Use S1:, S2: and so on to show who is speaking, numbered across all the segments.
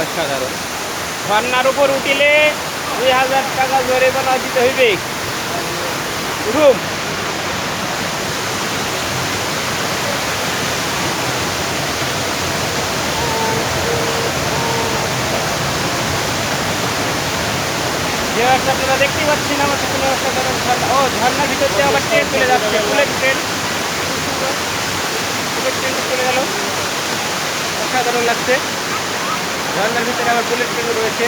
S1: অসাধারণ। ঝর্নার উপর উঠিলে দুই হাজার টাকা জরিমানা দিতে হইবে। রুম আপনারা দেখতে পাচ্ছেন আমাদের কোনো অসাধারণ ঝর্ণা ও ঝর্ণার ভিতর দিয়ে আবার ট্রেন চলে যাচ্ছে? Bullet train. বুলেট ট্রেন চলে গেল। অসাধারণ লাগছে। ঝর্ণার ভিতরে আবার বুলেট ট্রেনও রয়েছে.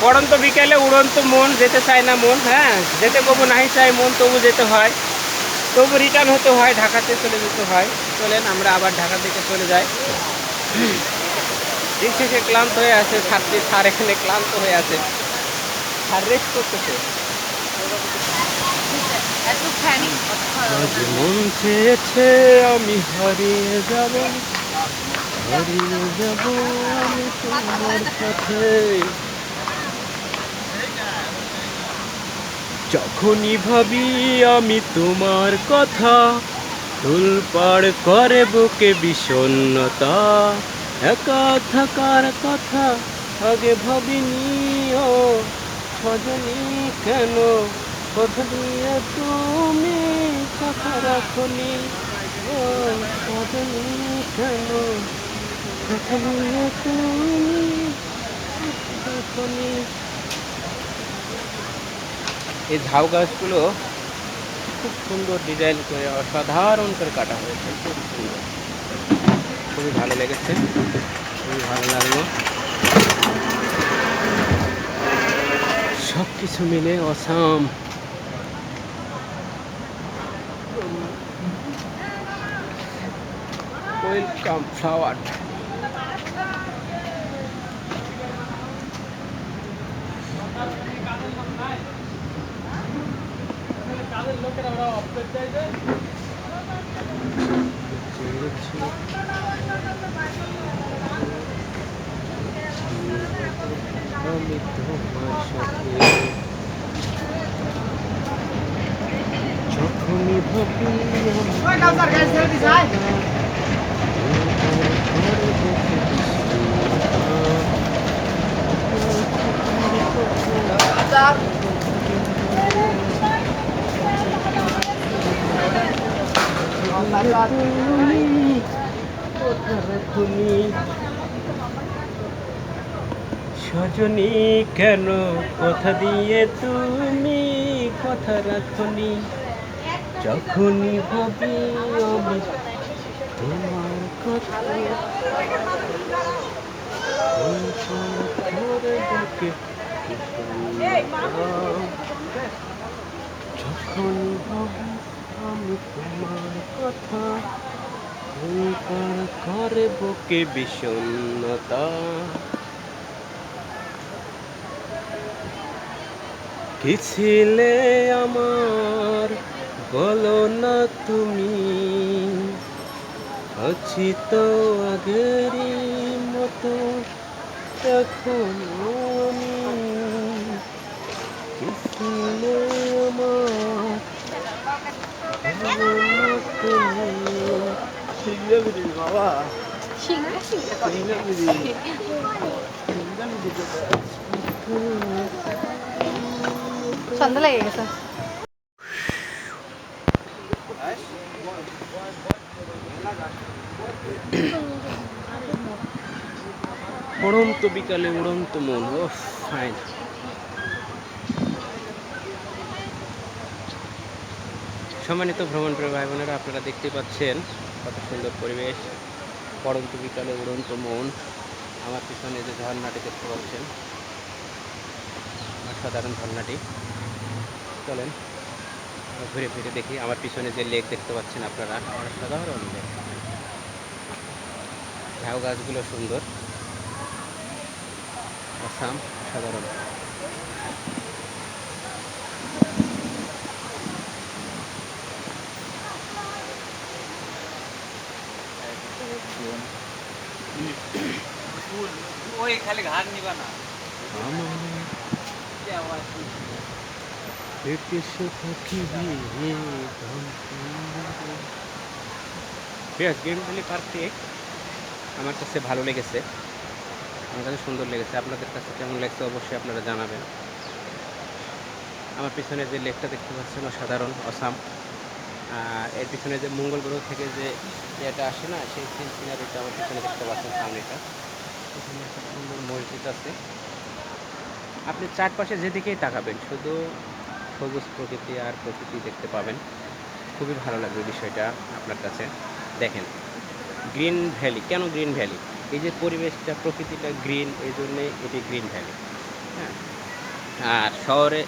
S1: পড়ন্ত বিকেলে উড়ন্ত মন, যেতে চায় না মন হ্যাঁ? যেতে কবু নাহি চায় মন, তবু যেতে হয়। তবু রিটার্ন হতে হয়, ঢাকাতে চলে যেতে হয়। চলেন, আমরা আবার ঢাকা থেকে চলে যাই। দিন শেষে ক্লান্ত হয়ে আছে ছাত্রী স্যার এখানে ক্লান্ত হয়ে আছে। স্যার রেস্ট করতেছে। মন আমি হারিয়ে যাব হারিয়ে যাব আমি তোমার সাথে। যখনই ভাবি আমি তোমার কথা তুলপাড় করে বুকে বিষণ্ণতা। একা থাকার কথা আগে ভাবিনি ও সজনী কেন? কথা তুমি কথা রাখনি। ও সজনী কেন? কথা দিয়ে তুমি রাখনি। এই ঝাউ গাছগুলো খুব সুন্দর ডিজাইন করে অসাধারণ করে কাটা হয়েছে। খুব সুন্দর খুবই ভালো লেগেছে। খুবই ভালো লাগল। সব কিছু মিলে অসাম। ওয়েলকাম ফ্লাওয়ার আমি তোমার সাথে যখনই ভাবি আমি সজনী কেন কথা দিয়ে তুমি? কথা রাখনি। যখনই ভাবি আমি তোমার কথা যখন ভাবি আমি তোমার কথা করে বুকে বিষণ্ণতা? কি ছিলে আমার? বলো না তুমি। আছি তো আগেরই মতো, এখন আমি কি ছিলে বাবা
S2: সন্ধ্যা লেগে গেছে
S1: উড়ন্ত বিকালে উড়ন্ত মন ও ফাইন সম্মানিত ভ্রমণ প্রিয় ভাই বোনেরা, আপনারা দেখতে পাচ্ছেন কত সুন্দর পরিবেশ। পড়ন্ত বিকালে উড়ন্ত মন। আমার পিছনে যে ঝর্ণাটি দেখতে পাচ্ছেন অসাধারণ ঝর্ণাটি। চলেন ঘুরে ফিরে দেখি। আমার পিছনে যে লেক দেখতে পাচ্ছেন আপনারা অসাধারণ লেক। ঝাউ গাছগুলো সুন্দর। আসাম সাধারণ।
S3: ওই খালি ঘাট নিবা না।
S1: বেশ গেম ভ্যালি পার্কটি আমার কাছে ভালো লেগেছে। আমার কাছে সুন্দর লেগেছে। আপনাদের কাছে কেমন লাগছে অবশ্যই আপনারা জানাবেন। আমার পিছনে যে লেকটা দেখতে পাচ্ছেন অসাধারণ অসাম। এর পিছনে যে মঙ্গল গ্রহ থেকে যে ইয়েটা আসে না, সেই সিন সিনারিটা আমার পিছনে দেখতে পাচ্ছেন সামনেটা এখানে একটা সুন্দর মসজিদ আছে। আপনি চারপাশে যেদিকেই তাকাবেন, শুধু সবুজ প্রকৃতি আর প্রকৃতি দেখতে পাবেন। খুবই ভালো লাগবে বিষয়টা আপনার কাছে। দেখেন, গ্রিন ভ্যালি, কেন গ্রিন ভ্যালি? এই যে পরিবেশটা, প্রকৃতিটা গ্রিন, এই জন্যে এটি গ্রিন ভ্যালি। হ্যাঁ? আর শহরে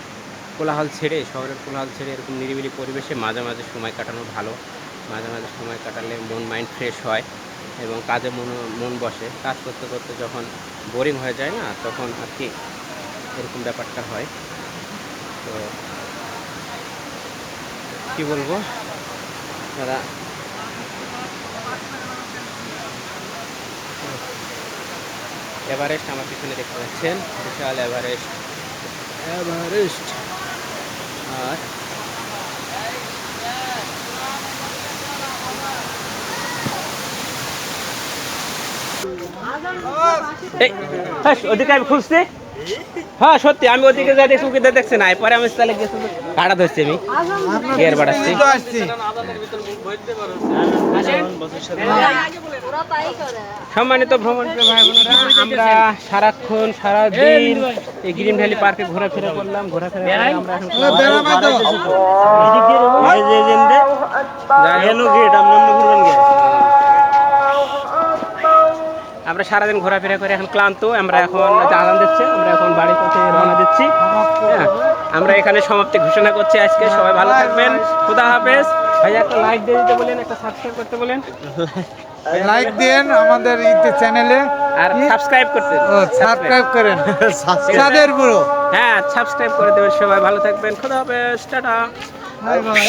S1: কোলাহল ছেড়ে, শহরের কোলাহল ছেড়ে এরকম নিরিবিলি পরিবেশে মাঝে মাঝে সময় কাটানো ভালো। মাঝে মাঝে সময় কাটালে মন মাইন্ড ফ্রেশ হয় এবং কাজে মন মন বসে। কাজ করতে করতে যখন বোরিং হয়ে যায় না, তখন আর কি এরকম ব্যাপারটা হয়। তো কি বলব? দাদা এভারেস্ট আমার পিছনে দেখতে পাচ্ছেন। বিশাল এভারেস্ট। এভারেস্ট। আর এই, ওদিকে আমি খুঁজছি হ্যাঁ সত্যি আমি ওদিকে যা দেখছি ওকে দেখছি না। পরে আমি তাহলে গেছি কাটা ধরছি আমি। গিয়ার বাড়াচ্ছি।
S2: ওরা তাই করে
S1: সম্মানিত ভ্রমণ ভাই বোনেরা আমরা সারাক্ষণ সারা দিন এই গ্রিন ভ্যালি পার্কে ঘোরাফেরা করলাম। ঘোরাফেরা আমরা এখন আমরা সারাদিন ঘোরাফেরা করে এখন ক্লান্ত আমরা এখন আগান দিচ্ছে আমরা এখন বাড়ির পথে রওনা দিচ্ছি। হ্যাঁ আমরা এখানে সমাপ্তি ঘোষণা করছি আজকে সবাই ভালো থাকবেন খুদা হাফেজ। ভাইয়া একটা লাইক দিয়ে দিতে বলেন একটা সাবস্ক্রাইব করতে বলেন।
S4: লাইক দেন আমাদের চ্যানেলে
S1: আর সাবস্ক্রাইব করতে
S4: সাবস্ক্রাইব করেন। চাঁদের বুড়ো।
S1: হ্যাঁ সাবস্ক্রাইব করে দেবেন সবাই ভালো থাকবেন খুদা হাফেজ টাটা।
S4: Bye bye